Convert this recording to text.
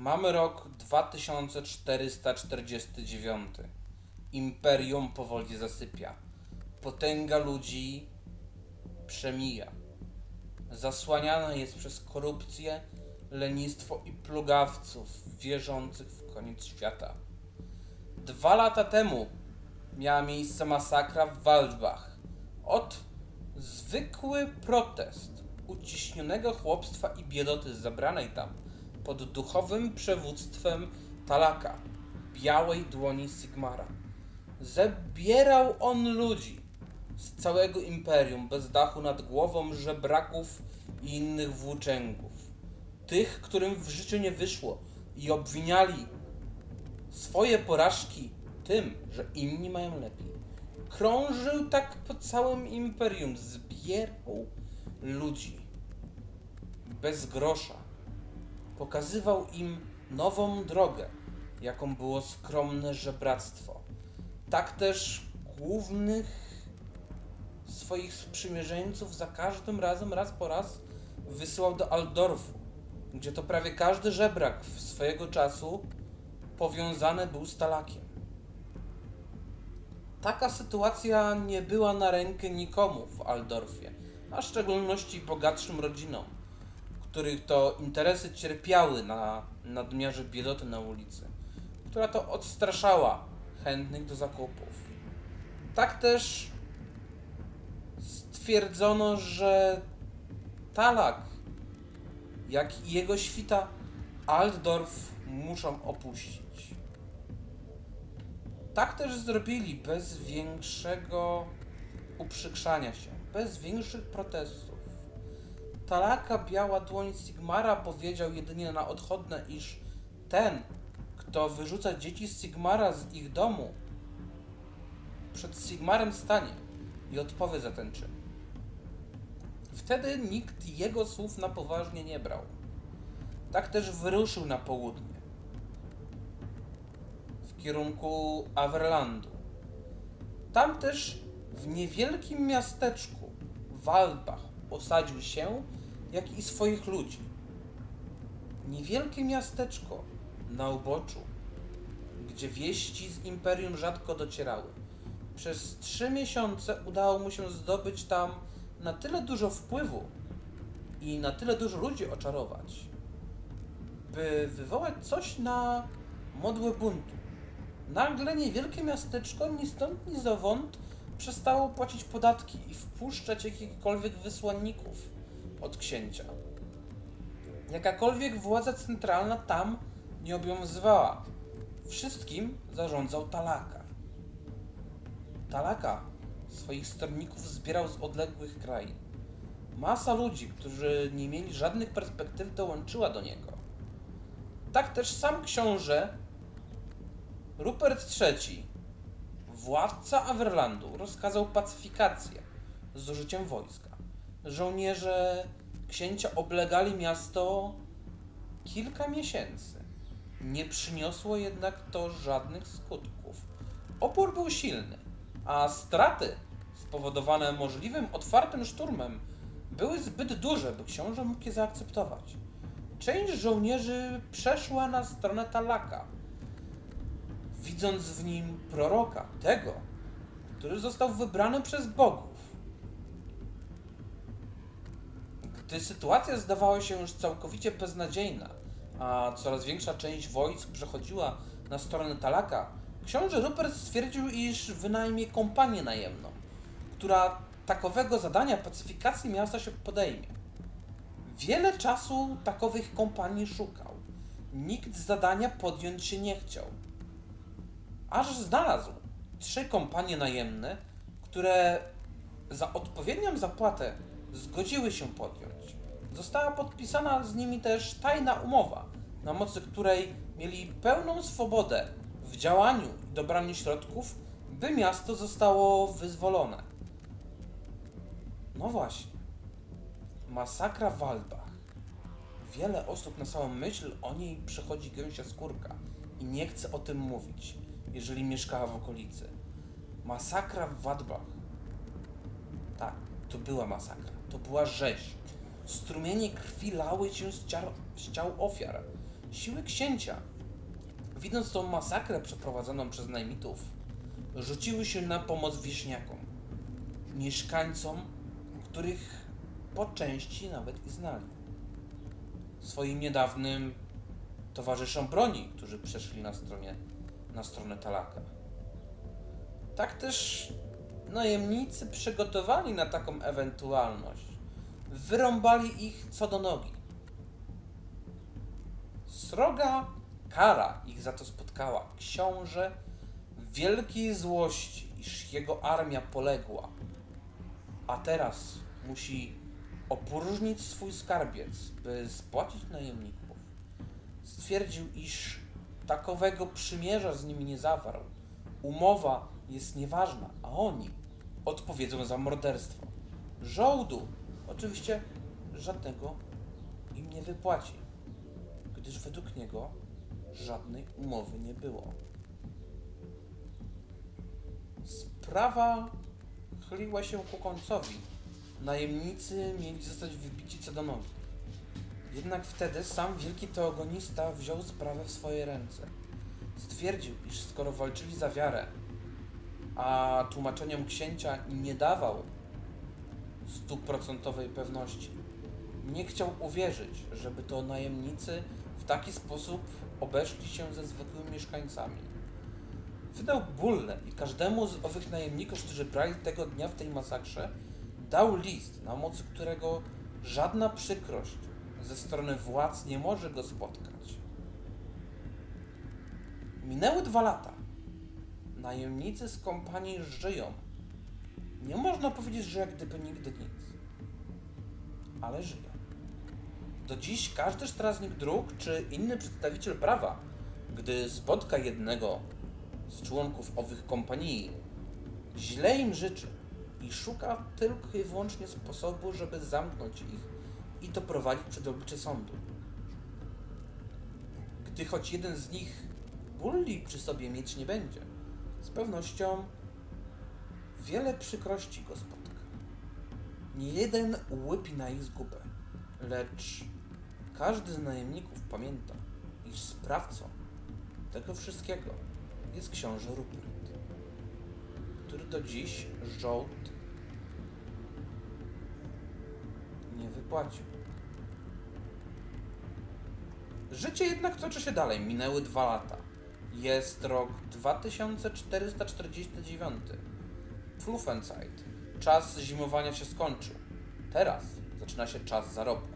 Mamy rok 2449. Imperium powoli zasypia. Potęga ludzi przemija. Zasłaniana jest przez korupcję, lenistwo i plugawców wierzących w koniec świata. Dwa lata temu miała miejsce masakra w Waldbach. Od zwykły protest uciśnionego chłopstwa i biedoty zabranej tam pod duchowym przewództwem Talaka, białej dłoni Sigmara. Zabierał on ludzi z całego imperium bez dachu nad głową, żebraków i innych włóczęgów. Tych, którym w życiu nie wyszło i obwiniali swoje porażki tym, że inni mają lepiej. Krążył tak po całym imperium, zbierał ludzi bez grosza. Pokazywał im nową drogę, jaką było skromne żebractwo. Tak też głównych swoich sprzymierzeńców za każdym razem, raz po raz wysyłał do Aldorfu, gdzie to prawie każdy żebrak w swojego czasu powiązany był z Talakiem. Taka sytuacja nie była na rękę nikomu w Aldorfie, a w szczególności bogatszym rodzinom, których to interesy cierpiały na nadmiarze biedoty na ulicy, która to odstraszała chętnych do zakupów. Tak też stwierdzono, że Talak, jak i jego świta Altdorf muszą opuścić. Tak też zrobili bez większego uprzykrzania się, bez większych protestów. Talaka biała dłoń Sigmara powiedział jedynie na odchodne, iż ten, kto wyrzuca dzieci Sigmara z ich domu, przed Sigmarem stanie i odpowie za ten czyn. Wtedy nikt jego słów na poważnie nie brał. Tak też wyruszył na południe, w kierunku Averlandu. Tam też w niewielkim miasteczku Waldbach osadził się, jak i swoich ludzi. Niewielkie miasteczko na uboczu, gdzie wieści z Imperium rzadko docierały. Przez trzy miesiące udało mu się zdobyć tam na tyle dużo wpływu i na tyle dużo ludzi oczarować, by wywołać coś na modłę buntu. Nagle niewielkie miasteczko ni stąd ni zowąd przestało płacić podatki i wpuszczać jakichkolwiek wysłanników od księcia. Jakakolwiek władza centralna tam nie obowiązywała. Wszystkim zarządzał Talaka. Talaka swoich sterników zbierał z odległych krain. Masa ludzi, którzy nie mieli żadnych perspektyw, dołączyła do niego. Tak też sam książę Rupert III, władca Averlandu, rozkazał pacyfikację z użyciem wojska. Żołnierze księcia oblegali miasto kilka miesięcy. Nie przyniosło jednak to żadnych skutków. Opór był silny, a straty spowodowane możliwym otwartym szturmem były zbyt duże, by książę mógł je zaakceptować. Część żołnierzy przeszła na stronę Talaka, widząc w nim proroka, tego, który został wybrany przez bogów. Gdy sytuacja zdawała się już całkowicie beznadziejna, a coraz większa część wojsk przechodziła na stronę Talaka, książę Rupert stwierdził, iż wynajmie kompanię najemną, która takowego zadania pacyfikacji miasta się podejmie. Wiele czasu takowych kompanii szukał. Nikt zadania podjąć się nie chciał. Aż znalazł trzy kompanie najemne, które za odpowiednią zapłatę zgodziły się podjąć. Została podpisana z nimi też tajna umowa, na mocy której mieli pełną swobodę w działaniu i dobraniu środków, by miasto zostało wyzwolone. No właśnie. Masakra w Walbach. Wiele osób na samą myśl o niej przechodzi gęsia skórka i nie chce o tym mówić, jeżeli mieszkała w okolicy. Masakra w Wadbach. Tak, to była masakra. To była rzeź. Strumienie krwi lały się z, ciar- z ciał ofiar. Siły księcia, widząc tą masakrę przeprowadzoną przez najmitów, rzuciły się na pomoc wieśniakom, mieszkańcom, których po części nawet i znali. Swoim niedawnym towarzyszom broni, którzy przeszli na, stronie, na stronę Talaka. Tak też najemnicy przygotowani na taką ewentualność. Wyrąbali ich co do nogi. Sroga kara ich za to spotkała. Książę w wielkiej złości, iż jego armia poległa, a teraz musi opróżnić swój skarbiec, by spłacić najemników. Stwierdził, iż takowego przymierza z nimi nie zawarł. Umowa jest nieważna, a oni odpowiedzą za morderstwo. Żołdu oczywiście żadnego im nie wypłaci, gdyż według niego żadnej umowy nie było. Sprawa chyliła się ku końcowi. Najemnicy mieli zostać wybici co do nogi. Jednak wtedy sam wielki teogonista wziął sprawę w swoje ręce. Stwierdził, iż skoro walczyli za wiarę, a tłumaczeniom księcia nie dawał stuprocentowej pewności, nie chciał uwierzyć, żeby to najemnicy w taki sposób obeszli się ze zwykłymi mieszkańcami. Wydał bullę i każdemu z owych najemników, którzy brali tego dnia w tej masakrze, dał list, na mocy którego żadna przykrość ze strony władz nie może go spotkać. Minęły dwa lata. Najemnicy z kompanii żyją. Nie można powiedzieć, że jak gdyby nigdy nic. Ale żyją. Do dziś każdy strażnik dróg czy inny przedstawiciel prawa, gdy spotka jednego z członków owych kompanii, źle im życzy i szuka tylko i wyłącznie sposobu, żeby zamknąć ich i doprowadzić przed oblicze sądu. Gdy choć jeden z nich bulli przy sobie mieć nie będzie, z pewnością wiele przykrości go spotka. Nie jeden łypi na ich zgubę, lecz każdy z najemników pamięta, iż sprawcą tego wszystkiego jest książę Rupert, który do dziś żołd nie wypłacił. Życie jednak toczy się dalej. Minęły dwa lata. Jest rok 2449. Fluffenzeit. Czas zimowania się skończył. Teraz zaczyna się czas zarobu.